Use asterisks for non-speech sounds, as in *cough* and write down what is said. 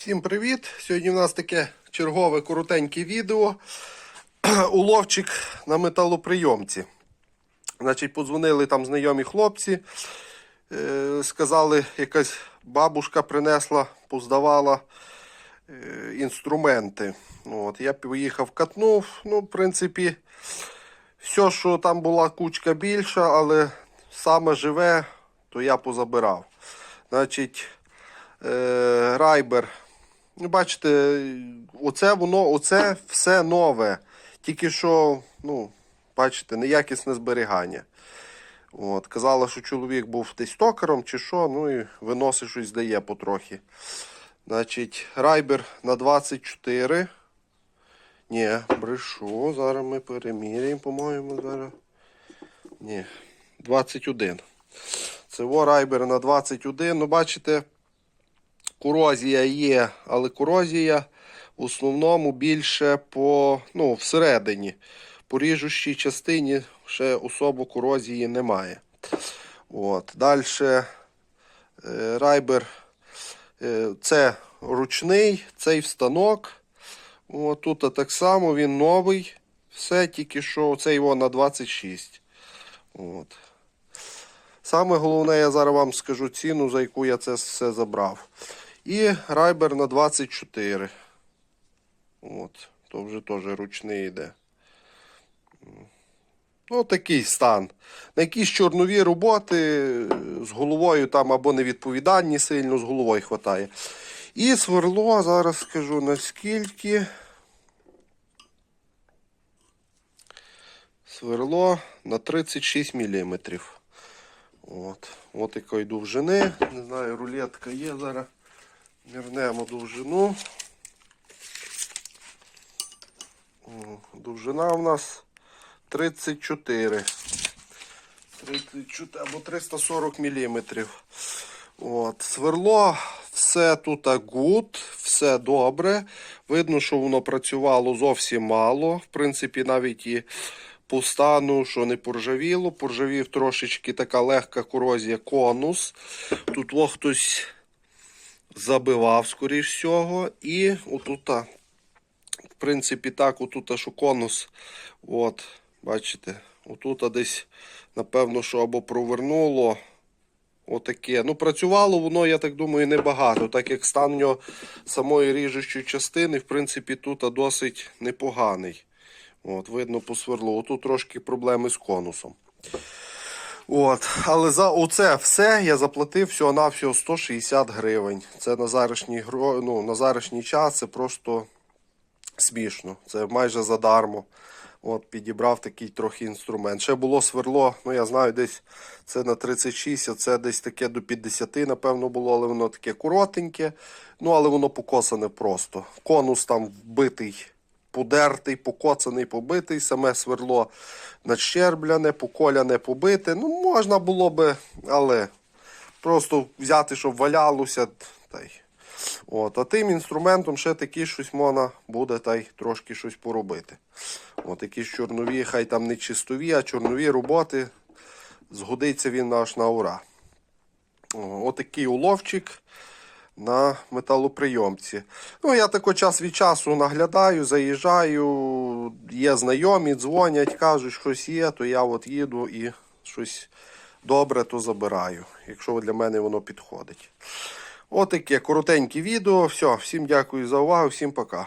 Всім привіт! Сьогодні у нас таке чергове коротеньке відео. *clears throat* Уловчик на металоприйомці. Значить, подзвонили там знайомі хлопці. Е, сказали, якась бабушка принесла, поздавала е, інструменти. От, я поїхав, катнув. Ну, в принципі, все, що там була кучка більша, але саме живе, то я позабирав. Значить, е, райбер. Бачите, оце воно, оце все нове. Тільки що, ну, бачите, неякісне зберігання. От, казала, що чоловік був десь токаром чи що, ну і виносить щось дає потрохи. Значить, райбер на 24. Ні, брешу. Зараз ми переміряємо, по-моєму, зараз. Ні, 21. Це райбер на 21. Ну, бачите, корозія є, але корозія в основному більше по, ну, всередині. По ріжущій частині ще особо корозії немає. От. Далі райбер е, це ручний, цей встанок. От, тут так само він новий. Все тільки що цей його на 26. От. Саме головне, я зараз вам скажу ціну, за яку я це все забрав. І райбер на 24. От, то вже теж ручний йде. Ну, такий стан. На якісь чорнові роботи е, з головою там або невідповідальні сильно, з головою хватає. І сверло, зараз скажу наскільки. Сверло на 36 мм. От. От якої довжини. Не знаю, рулетка є зараз. Мірнемо довжину. Довжина у нас 34. 34 або 340 мм. От. Сверло, все тут гуд, все добре. Видно, що воно працювало зовсім мало. В принципі, навіть і по стану, що не поржавіло. Поржавів трошечки така легка корозія конус. Тут о, хтось забивав, скоріш всього. І отут, в принципі, так, отут, що конус, от, бачите, отут десь, напевно, що або провернуло. Отаке. Ну, працювало воно, я так думаю, небагато, так як стан нього самої ріжучої частини, в принципі, тут досить непоганий. От, видно по сверлу. Отут трошки проблеми з конусом. От, але за оце все я заплатив всього-навсього 160 гривень. Це на зарашній, гро- ну, час це просто смішно. Це майже задармо. От, підібрав такий трохи інструмент. Ще було сверло, ну я знаю, десь це на 36, а це десь таке до 50, напевно, було, але воно таке коротеньке. Ну, але воно покосане просто. Конус там вбитий, подертий, покоцаний, побитий, саме сверло надщербляне, поколяне, побите. Ну, можна було би, але просто взяти, щоб валялося. Та й. От, а тим інструментом ще такі щось можна буде та й трошки щось поробити. От якісь чорнові, хай там не чистові, а чорнові роботи. Згодиться він наш на ура. Отакий уловчик на металоприйомці. Ну, я тако час від часу наглядаю, заїжджаю, є знайомі, дзвонять, кажуть, щось є, то я от їду і щось добре, то забираю, якщо для мене воно підходить. Отаке коротеньке відео. Все, всім дякую за увагу, всім пока.